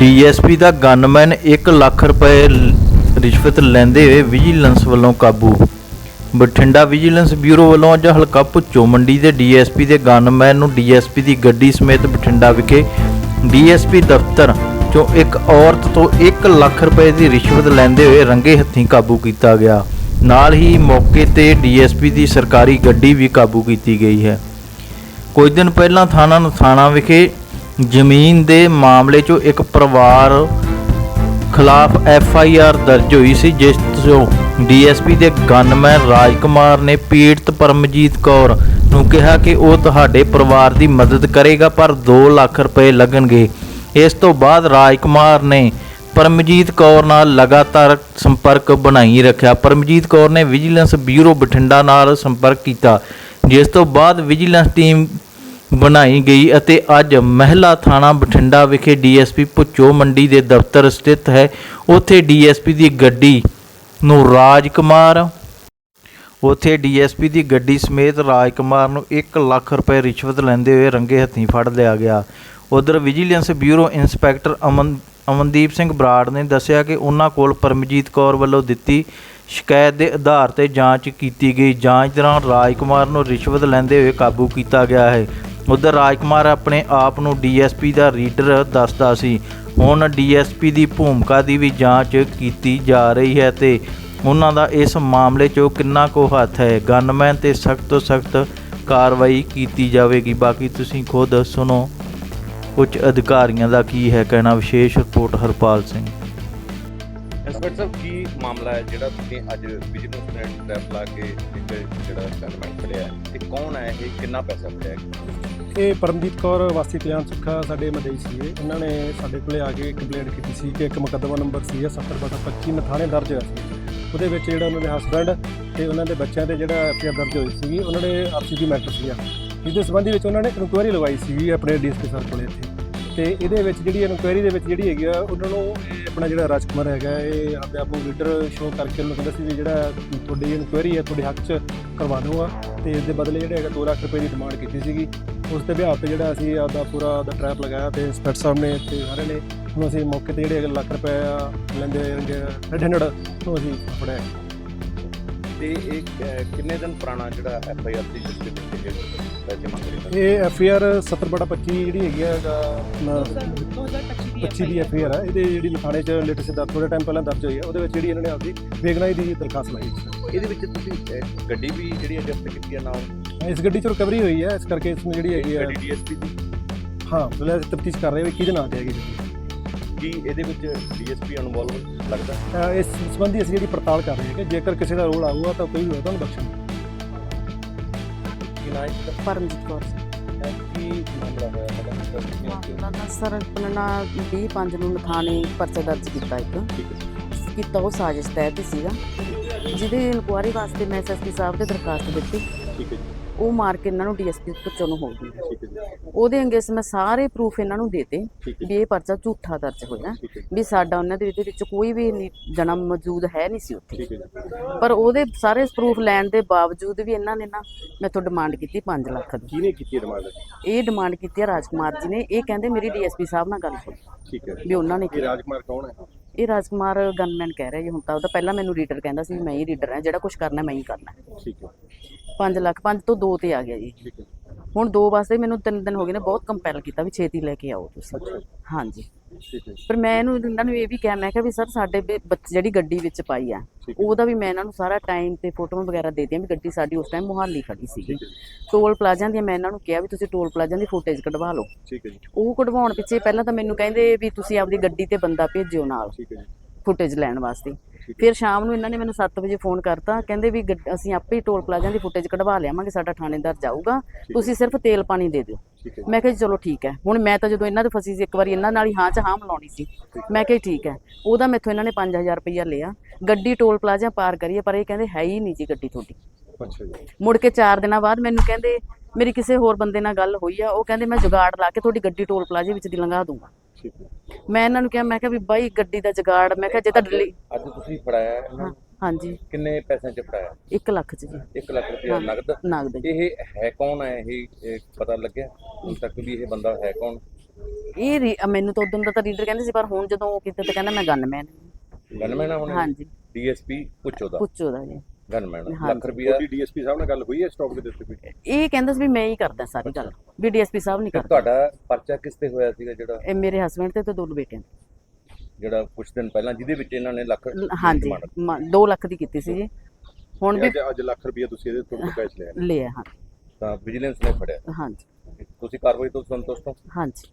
DSP ਦਾ gunman 1 lakh ਰੁਪਏ ਰਿਸ਼ਵਤ ਲੈਂਦੇ ਹੋਏ ਵਿਜੀਲੈਂਸ ਵੱਲੋਂ ਕਾਬੂ। ਬਠਿੰਡਾ ਵਿਜੀਲੈਂਸ ਬਿਊਰੋ ਵੱਲੋਂ ਅੱਜ ਹਲਕਾ ਭੁੱਚੋ ਮੰਡੀ ਦੇ ਡੀਐਸਪੀ ਦੇ ਗਨਮੈਨ ਨੂੰ ਡੀਐਸਪੀ ਦੀ ਗੱਡੀ ਸਮੇਤ ਬਠਿੰਡਾ ਵਿਖੇ ਡੀਐਸਪੀ ਦਫ਼ਤਰ ਚੋਂ ਇੱਕ ਔਰਤ ਤੋਂ 1 ਲੱਖ ਰੁਪਏ ਦੀ ਰਿਸ਼ਵਤ ਲੈਂਦੇ ਹੋਏ ਰੰਗੇ ਹੱਥੀਂ ਕਾਬੂ ਕੀਤਾ ਗਿਆ। ਨਾਲ ਹੀ ਮੌਕੇ ਤੇ ਡੀਐਸਪੀ ਦੀ ਸਰਕਾਰੀ ਗੱਡੀ ਵੀ ਕਾਬੂ ਕੀਤੀ ਗਈ ਹੈ। ਕੁਝ ਦਿਨ ਪਹਿਲਾਂ ਥਾਣਾ ਨਥਾਣਾ ਵਿਖੇ ਜ਼ਮੀਨ ਦੇ ਮਾਮਲੇ 'ਚੋਂ ਇੱਕ ਪਰਿਵਾਰ ਖਿਲਾਫ ਐਫ ਆਈ ਆਰ ਦਰਜ ਹੋਈ ਸੀ, ਜਿਸ ਤੋਂ ਡੀਐਸਪੀ ਦੇ ਗਨਮੈਨ ਰਾਜਕੁਮਾਰ ਨੇ ਪੀੜਤ ਪਰਮਜੀਤ ਕੌਰ ਨੂੰ ਕਿਹਾ ਕਿ ਉਹ ਤੁਹਾਡੇ ਪਰਿਵਾਰ ਦੀ ਮਦਦ ਕਰੇਗਾ, ਪਰ 2 ਲੱਖ ਰੁਪਏ ਲੱਗਣਗੇ। ਇਸ ਤੋਂ ਬਾਅਦ ਰਾਜਕੁਮਾਰ ਨੇ ਪਰਮਜੀਤ ਕੌਰ ਨਾਲ ਲਗਾਤਾਰ ਸੰਪਰਕ ਬਣਾਈ ਰੱਖਿਆ। ਪਰਮਜੀਤ ਕੌਰ ਨੇ ਵਿਜੀਲੈਂਸ ਬਿਊਰੋ ਬਠਿੰਡਾ ਨਾਲ ਸੰਪਰਕ ਕੀਤਾ, ਜਿਸ ਤੋਂ ਬਾਅਦ ਵਿਜੀਲੈਂਸ ਟੀਮ ਬਣਾਈ ਗਈ ਅਤੇ ਅੱਜ ਮਹਿਲਾ ਥਾਣਾ ਬਠਿੰਡਾ ਵਿਖੇ ਡੀਐਸਪੀ ਭੁੱਚੋ ਮੰਡੀ ਦੇ ਦਫ਼ਤਰ ਸਥਿਤ ਹੈ। ਉੱਥੇ ਡੀਐਸਪੀ ਦੀ ਗੱਡੀ ਨੂੰ ਰਾਜਕੁਮਾਰ, ਉੱਥੇ ਡੀਐਸਪੀ ਦੀ ਗੱਡੀ ਸਮੇਤ ਰਾਜਕੁਮਾਰ ਨੂੰ 1 ਲੱਖ ਰੁਪਏ ਰਿਸ਼ਵਤ ਲੈਂਦੇ ਹੋਏ ਰੰਗੇ ਹੱਥੀਂ ਫੜ ਲਿਆ ਗਿਆ। ਉਧਰ vigilance bureau inspector Aman, Amandeep Singh Brar ਨੇ ਦੱਸਿਆ ਕਿ ਉਹਨਾਂ ਕੋਲ ਪਰਮਜੀਤ ਕੌਰ ਵੱਲੋਂ ਦਿੱਤੀ ਸ਼ਿਕਾਇਤ ਦੇ ਆਧਾਰ ਤੇ ਜਾਂਚ ਕੀਤੀ ਗਈ। ਜਾਂਚ ਦੌਰਾਨ ਰਾਜਕੁਮਾਰ ਨੂੰ ਰਿਸ਼ਵਤ ਲੈਂਦੇ ਹੋਏ ਕਾਬੂ ਕੀਤਾ ਗਿਆ ਹੈ। ਉਧਰ ਰਾਜਕੁਮਾਰ ਆਪਣੇ ਆਪ ਨੂੰ ਡੀਐਸਪੀ ਦਾ ਰੀਡਰ ਦੱਸਦਾ ਸੀ। ਹੁਣ ਡੀਐਸਪੀ ਦੀ ਭੂਮਿਕਾ ਦੀ ਵੀ ਜਾਂਚ ਕੀਤੀ ਜਾ ਰਹੀ ਹੈ ਤੇ ਉਹਨਾਂ ਦਾ ਇਸ ਮਾਮਲੇ 'ਚੋਂ ਕਿੰਨਾ ਕੋ ਹੱਥ ਹੈ? ਗਨਮੈਨ ਤੇ ਸਖਤ ਤੋਂ ਸਖਤ ਕਾਰਵਾਈ ਕੀਤੀ ਜਾਵੇਗੀ। ਬਾਕੀ ਤੁਸੀਂ ਖੁਦ ਸੁਣੋ। ਉੱਚ ਅਧਿਕਾਰੀਆਂ ਦਾ ਕੀ ਹੈ ਕਹਿਣਾ? ਵਿਸ਼ੇਸ਼ ਰਿਪੋਰਟ ਹਰਪਾਲ ਸਿੰਘ। ਇੰਸਪੈਕਟਰ ਸਾਹਿਬ, ਕੀ ਮਾਮਲਾ ਹੈ ਜਿਹੜਾ ਤੁਸੀਂ ਅੱਜ ਬਿਜਨਸ ਨੇ ਟ੍ਰੈਪ ਲਾ ਕੇ ਇੱਕ ਜਿਹੜਾ ਗਨਮੈਨ ਫੜਿਆ ਤੇ ਕੌਣ ਹੈ? ਇਹ ਕਿੰਨਾ ਪੈਸਾ ਫੜਿਆ ਇਹ ਪਰਮਜੀਤ ਕੌਰ, ਵਾਸੀ ਕਲਿਆਣ ਸੁੱਖਾ ਸਾਡੇ ਮਦਈ ਸੀਗੇ। ਇਹਨਾਂ ਨੇ ਸਾਡੇ ਕੋਲੇ ਆ ਕੇ ਕੰਪਲੇਂਟ ਕੀਤੀ ਸੀ ਕਿ ਇੱਕ ਮੁਕੱਦਮਾ ਨੰਬਰ ਸੀ 70/25 ਮਥਾਣੇ ਦਰਜ ਹੋਇਆ ਸੀ। ਉਹਦੇ ਵਿੱਚ ਜਿਹੜਾ ਉਹਨਾਂ ਦੇ ਹਸਬੰਡ ਤੇ ਉਹਨਾਂ ਦੇ ਬੱਚਿਆਂ ਤੇ ਜਿਹੜਾ ਐਫਆਈਆਰ ਦਰਜ ਹੋਈ ਸੀਗੀ, ਉਹਨਾਂ ਨੇ ਆਪਸੀ ਦੀ ਮੈਟਰ ਸੀਗਾ। ਜਿਹਦੇ ਸੰਬੰਧੀ ਵਿੱਚ ਉਹਨਾਂ ਨੇ ਇਨਕੁਆਇਰੀ ਲਗਾਈ ਸੀਗੀ ਆਪਣੇ ਡੀਐਸਪੀ ਸਰ ਕੋਲੇ ਇੱਥੇ। ਤੇ ਇਹਦੇ ਵਿੱਚ ਜਿਹੜੀ ਇਨਕੁਆਇਰੀ ਦੇ ਵਿੱਚ ਜਿਹੜੀ ਹੈਗੀ ਆ, ਉਹਨਾਂ ਨੂੰ ਆਪਣਾ ਜਿਹੜਾ ਰਾਜਕੁਮਾਰ ਹੈਗਾ ਇਹ ਆਪਣੇ ਆਪ ਨੂੰ ਲੀਡਰ ਸ਼ੋਅ ਕਰਕੇ ਉਹਨੂੰ ਕਹਿੰਦਾ ਸੀ ਵੀ ਜਿਹੜਾ ਤੁਹਾਡੀ ਇਨਕੁਆਇਰੀ ਹੈ ਤੁਹਾਡੇ ਹੱਕ 'ਚ ਕਰਵਾ ਦਊਗਾ ਤੇ ਇਸ ਦੇ ਬਦਲੇ ਜਿਹੜੇ ਹੈਗਾ 2 ਲੱਖ ਰੁਪਏ ਦੀ ਡਿਮਾਂਡ ਕੀਤੀ ਸੀਗੀ। ਉਸ ਦੇ ਵਿਆਹ ਤੇ ਜਿਹੜਾ ਅਸੀਂ ਆਪਦਾ ਪੂਰਾ ਦਾ ਟਰੈਪ ਲਗਾਇਆ ਤੇ ਇੰਸਪੈਕਟਰ ਸਾਹਿਬ ਨੇ ਤੇ ਸਾਰੇ ਨੇ ਹੁਣ ਅਸੀਂ ਮੌਕੇ ਤੇ ਜਿਹੜੇ ਹੈਗੇ ਲੱਖ ਰੁਪਏ ਲੈਂਦੇ ਰੈਡ ਹੈਂਡਡ ਨੂੰ ਅਸੀਂ ਫੜਿਆ। ਤੇ ਇਹ ਕਿੰਨੇ ਦਿਨ ਪੁਰਾਣਾ ਜਿਹੜਾ ਐਫ ਆਈ ਆਰ ਦੀ ਜਿਸ ਦੇ ਵਿੱਚ ਇਹ ਪੈਸੇ ਮੰਗ ਰਹੇ ਸਨ ਇਹ ਐਫ ਆਰ 70/25 ਜਿਹੜੀ ਹੈਗੀ ਆ ਹੈਗਾ ਆਪਣਾ 25 ਦੀ ਐਫ ਆਰ ਆ। ਇਹਦੇ ਜਿਹੜੀ ਲਖਾਣੇ ਚ ਲੇਟੈਸਟ ਦਰਜ ਥੋੜੇ ਟਾਈਮ ਪਹਿਲਾਂ ਦਰਜ ਹੋਈ ਆ। ਉਹਦੇ ਵਿੱਚ ਜਿਹੜੀ ਇਹਨਾਂ ਨੇ ਆਪਦੀ ਬੇਗਨਾਈ ਦੀ ਦਰਖਾਸਤ ਲਾਈ ਸੀ। ਇਹਦੇ ਵਿੱਚ ਤੁਸੀਂ ਅਹ, ਗੱਡੀ ਵੀ ਜਿਹੜੀ ਹੈ ਜ਼ਬਤ ਕੀਤੀ ਹੈ ਨਾਲ? ਇਸ ਗੱਡੀ ਚ ਰਿਕਵਰੀ ਹੋਈ ਹੈ ਇਸ ਕਰਕੇ ਇਸ ਨੂੰ ਜਿਹੜੀ ਹੈਗੀ ਗੱਡੀ ਡੀਐਸਪੀ ਦੀ? ਹਾਂ ਫਿਲਹਾਲ ਤਫਤੀਸ਼ ਕਰ ਰਹੇ ਹਾਂ। ਵੀ ਕਿਹਦੇ ਨਾਂ ਤੇ ਹੈਗੀ ਗੱਡੀ? ਕੀ ਇਹਦੇ ਵਿੱਚ ਡੀਐਸਪੀ ਇਨਵੋਲਵ ਲੱਗਦਾ? ਅਹ ਇਸ ਸੰਬੰਧੀ ਅਸੀਂ ਜਿਹੜੀ ਪੜਤਾਲ ਕਰ ਰਹੇ ਹਾਂ ਕਿ ਜੇਕਰ ਕਿਸੇ ਦਾ ਰੋਲ ਆਊਗਾ ਤਾਂ ਕੋਈ ਹੋਇਆ ਤਾਂ ਉਹਨੂੰ ਬਖਸ਼ਣ ਕੀ ਨਾ ਇਸ ਪਰਮਜੀਤ ਕੌਰ ਦਾ ਕੀ ਮਾਮਲਾ ਹੋਇਆ ਤੁਹਾਡਾ ਮਾਮਲਾ ਨਾ ਸਰ ਆਪਣਾ 20 ਪੰਜ ਨੂੰ ਥਾਣੇ ਪਰਚਾ ਦਰਜ ਕੀਤਾ ਇੱਕ। ਹੈ ਕੀਤਾ ਉਹ ਸਾਜ਼ਿਸ਼ ਤਹਿਤ ਹੀ ਸੀਗਾ ਜਿਹਦੇ ਇਨਕੁਆਰੀ ਵਾਸਤੇ ਮੈਂ ਐਸਐਸਪੀ ਸਾਹਿਬ ਦੇ ਦਰਖਾਸਤ ਦਿੱਤੀ। ਠੀਕ ਹੈ ਜੀ। ਉਹ ਮਾਰ ਕੇ ਇਹਨਾਂ ਨੂੰ ਡੀਐਸਪੀ ਪੁੱਛੋ ਨੂੰ ਹੋ ਗਈ। ਠੀਕ ਹੈ ਜੀ। ਉਹਦੇ ਅੰਗੇਸ ਮੈਂ ਸਾਰੇ ਪ੍ਰੂਫ ਇਹਨਾਂ ਨੂੰ ਦੇਤੇ ਠੀਕ ਹੈ ਵੀ ਇਹ ਪਰਚਾ ਝੂਠਾ ਦਰਜ ਹੋਇਆ। ਠੀਕ ਹੈ ਵੀ ਸਾਡਾ ਉਹਨਾਂ ਦੇ ਵਿੱਚ- ਵਿੱਚ ਕੋਈ ਵੀ ਜਨਮ ਮੌਜੂਦ ਹੈ ਨਹੀਂ ਸੀ ਉੱਥੇ। ਠੀਕ ਹੈ ਜੀ। ਪਰ ਉਹਦੇ ਸਾਰੇ ਪ੍ਰੂਫ ਲੈਣ ਦੇ ਬਾਵਜੂਦ ਵੀ ਇਹਨਾਂ ਨੇ ਨਾ ਮੈਥੋਂ ਡਿਮਾਂਡ ਕੀਤੀ 5 ਲੱਖ ਦੀ। ਕਿਹਨੇ ਕੀਤੀ ਡਿਮਾਂਡ ਇਹ ਡਿਮਾਂਡ ਕੀਤੀ ਹੈ ਰਾਜਕੁਮਾਰ ਜੀ ਨੇ। ਇਹ ਕਹਿੰਦੇ ਮੇਰੀ ਡੀਐਸਪੀ ਸਾਹਿਬ ਨਾਲ ਗੱਲ ਹੋਈ। ਠੀਕ ਹੈ। ਵੀ ਉਹਨਾਂ ਨੇ ਇਹ ਕੀਤਾ। ਰਾਜਕੁਮਾਰ ਕੌਣ ਹੈ? ਇਹ ਰਾਜਕੁਮਾਰ ਗਨਮੈਨ ਕਹਿ ਰਿਹਾ ਜੀ ਹੁਣ ਤਾਂ। ਉਹਦਾ ਪਹਿਲਾਂ ਮੈਨੂੰ ਰੀਡਰ ਕਹਿੰਦਾ ਸੀ ਵੀ ਮੈਂ ਹੀ ਰੀਡਰ ਹਾਂ। ਜਿਹੜਾ ਕੁਝ ਕਰਨਾ ਮੈਂ ਹੀ ਕਰਨਾ ਠੀਕ ਹੈ। 5 ਲੱਖ 5 ਤੋਂ 2 ਤੇ ਆ ਗਿਆ ਜੀ। ਠੀਕ ਹੈ। ਹੁਣ ਦੋ ਵਾਸਤੇ ਮੈਨੂੰ ਤਿੰਨ ਦਿਨ ਹੋ ਗਏ ਨੇ ਬਹੁਤ ਕੰਪੈਲ ਕੀਤਾ ਵੀ ਛੇਤੀ ਲੈ ਕੇ ਆਓ ਤੁਸੀਂ। ਹਾਂਜੀ। ਪਰ ਮੈਂ ਇਹਨੂੰ ਇਹਨਾਂ ਨੂੰ ਇਹ ਵੀ ਕਿਹਾ ਮੈਂ ਕਿਹਾ ਵੀ ਸਰ ਸਾਡੇ ਬੱਚ- ਜਿਹੜੀ ਗੱਡੀ ਵਿੱਚ ਪਾਈ ਆ। ਉਹਦਾ ਵੀ ਮੈਂ ਇਹਨਾਂ ਨੂੰ ਸਾਰਾ ਟਾਈਮ ਤੇ ਫੋਟੋਆਂ ਵਗੈਰਾ ਦੇ ਦਿੱਤੀਆਂ ਵੀ ਗੱਡੀ ਸਾਡੀ ਉਸ ਟਾਈਮ ਮੁਹਾਲੀ ਖੜੀ ਸੀਗੀ। ਟੋਲ ਪਲਾਜ਼ਿਆਂ ਦੀਆਂ ਮੈਂ ਇਹਨਾਂ ਨੂੰ ਕਿਹਾ ਵੀ ਤੁਸੀਂ ਟੋਲ ਪਲਾਜ਼ਿਆਂ ਦੀ ਫੁਟੇਜ ਕਢਵਾ ਲਓ। ਠੀਕ ਹੈ ਜੀ। ਉਹ ਕਢਵਾਉਣ ਪਿੱਛੇ ਪਹਿਲਾਂ ਤਾਂ ਮੈਨੂੰ ਕਹਿੰਦੇ ਵੀ ਤੁਸੀਂ ਆਪਦੀ ਗੱਡੀ ਤੇ ਬੰਦਾ ਭੇਜਿਓ ਨਾਲ ਠੀਕ ਹੈ ਜੀ। ਫੁਟੇਜ ਲੈਣ ਵਾਸਤੇ। ਫਿਰ ਸ਼ਾਮ ਨੂੰ ਇਹਨਾਂ ਨੇ ਮੈਨੂੰ 7 ਵਜੇ ਫੋਨ ਕਰਤਾ ਕਹਿੰਦੇ ਵੀ ਅਸੀਂ ਆਪੇ ਹੀ ਟੋਲ ਪਲਾਜ਼ਿਆਂ ਦੀ ਫੁਟੇਜ ਕਢਵਾ ਲਿਆਵਾਂਗੇ ਸਾਡਾ ਥਾਣੇਦਾਰ ਜਾਊਗਾ ਤੁਸੀਂ ਸਿਰਫ ਤੇਲ ਪਾਣੀ ਦੇ ਦਿਓ। ਮੈਂ ਕਿਹਾ ਚਲੋ ਠੀਕ ਹੈ। ਹੁਣ ਮੈਂ ਤਾਂ ਜਦੋਂ ਇਹਨਾਂ ਦੇ ਫਸੀ ਸੀ ਇੱਕ ਵਾਰੀ ਇਹਨਾਂ ਨਾਲ ਹੀ ਹਾਂ ਚ ਹਾਂ ਮਿਲਾਉਣੀ ਸੀ। ਮੈਂ ਕਿਹਾ ਠੀਕ ਹੈ। ਉਹਦਾ ਮੈਥੋਂ ਇਹਨਾਂ ਨੇ 5000 ਰੁਪਈਆ ਲਿਆ। ਗੱਡੀ ਟੋਲ ਪਲਾਜ਼ਾ ਪਾਰ ਕਰੀਏ ਪਰ ਇਹ ਕਹਿੰਦੇ ਹੈ ਹੀ ਨਹੀਂ ਜੀ ਗੱਡੀ ਤੁਹਾਡੀ। ਅੱਛਾ ਜੀ। ਮੁੜ ਕੇ 4 ਦਿਨਾਂ ਬਾਅਦ ਮੈਨੂੰ ਕਹਿੰਦੇ ਮੇਰੀ ਕਿਸੇ ਹੋਰ ਬੰਦੇ ਨਾਲ ਗੱਲ ਹੋਈ ਆ ਉਹ ਕਹਿੰਦੇ ਮੈਂ ਜੁਗਾੜ ਲਾ ਕੇ ਤੁਹਾਡੀ ਗੱਡੀ ਟੋਲ ਪਲਾਜ਼ੇ ਵਿੱਚ ਦੀ ਲੰਘਾ ਦੂੰਗਾ। ਠੀਕ ਹੈ ਮੈਂ ਇਹਨਾਂ ਨੂੰ ਕਿਹਾ ਮੈਂ ਕਿਹਾ ਵੀ ਬਾਈ ਗੱਡੀ ਦਾ ਜੁਗਾੜ ਮੈਂ ਕਿਹਾ ਜੇ ਤਾਂ ਦਿੱਲੀ ਅੱਜ ਤੁਸੀਂ ਫੜਾਇਆ ਇਹਨਾਂ ਨੂੰ? ਹਾਂਜੀ। ਕਿੰਨੇ ਪੈਸਿਆਂ ਚ ਫੜਾਇਆ? 1 ਲੱਖ ਚ ਜੀ। 1 ਲੱਖ ਰੁਪਏ ਨਗਦ? ਨਗਦ ਜੀ। ਇਹ ਹੈ ਕੌਣ ਹੈ? ਇਹ ਇਹ ਪਤਾ ਲੱਗਿਆ? ਹੁਣ ਤੱਕ ਵੀ ਇਹ ਬੰਦਾ ਹੈ ਕੌਣ? ਇਹ ਰੀ- ਮੈਨੂੰ ਤਾਂ ਉਦੋਂ ਦਾ ਤਾਂ ਰੀਡਰ ਕਹਿੰਦੇ ਸੀ ਪਰ ਹੁਣ ਜਦੋਂ ਉਹ ਕਿਤੇ ਤਾਂ ਕਹਿੰਦਾ ਮੈਂ ਗਨਮੈਨ ਗਨਮੈਨ ਆ ਹਾਂਜੀ। ਡੀਐਸਪੀ ਪੁੱਛੋ ਦਾ। ਪੁੱਛੋ ਦਾ ਜੀ। ਗਨਮੈਨ ਲੱਖ। ਰੁਪਿਆ ਤੁਹਾਡੀ ਡੀਐਸਪੀ ਸਾਹਿਬ ਨਾਲ ਗੱਲ ਹੋਈ ਹੈ ਸਟਾਕ ਦੇ ਦਿੱਤੇ ਕੋਈ? ਇਹ ਕਹਿੰਦਾ ਸੀ ਵੀ ਮੈਂ ਹੀ ਕਰਦਾ ਸਾਰੀ ਗੱਲ। ਵੀ ਡੀਐਸਪੀ ਸਾਹਿਬ ਨਹੀਂ ਕਰਦਾ। ਤੁਹਾਡਾ ਪਰਚਾ ਕਿਸ ਤੇ ਹੋਇਆ ਸੀਗਾ ਜਿਹੜਾ? ਇਹ ਮੇਰੇ ਹਸਬੰਡ ਤੇ ਤੇ ਦੋ ਬੇਟਿਆਂ ਤੇ। ਜਿਹੜਾ ਕੁਝ ਦਿਨ ਪਹਿਲਾਂ ਜਿਹਦੇ ਵਿੱਚ ਇਹਨਾਂ ਨੇ ਲੱਖ ਹਾਂਜੀ। 2 ਲੱਖ ਦੀ ਕੀਤੀ ਸੀ ਜੀ। ਹੁਣ ਵੀ ਅੱਜ ਲੱਖ ਰੁਪਏ ਤੁਸੀਂ ਇਹਦੇ ਤੋਂ ਕੈਸ਼ ਲਿਆ। ਲਿਆ ਹਾਂ। ਤਾਂ ਵਿਜੀਲੈਂਸ ਨੇ ਫੜਿਆ। ਹਾਂਜੀ। ਤੁਸੀਂ ਕਾਰਵਾਈ ਤੋਂ ਸੰਤੁਸ਼ਟ ਹੋ? ਹਾਂਜੀ।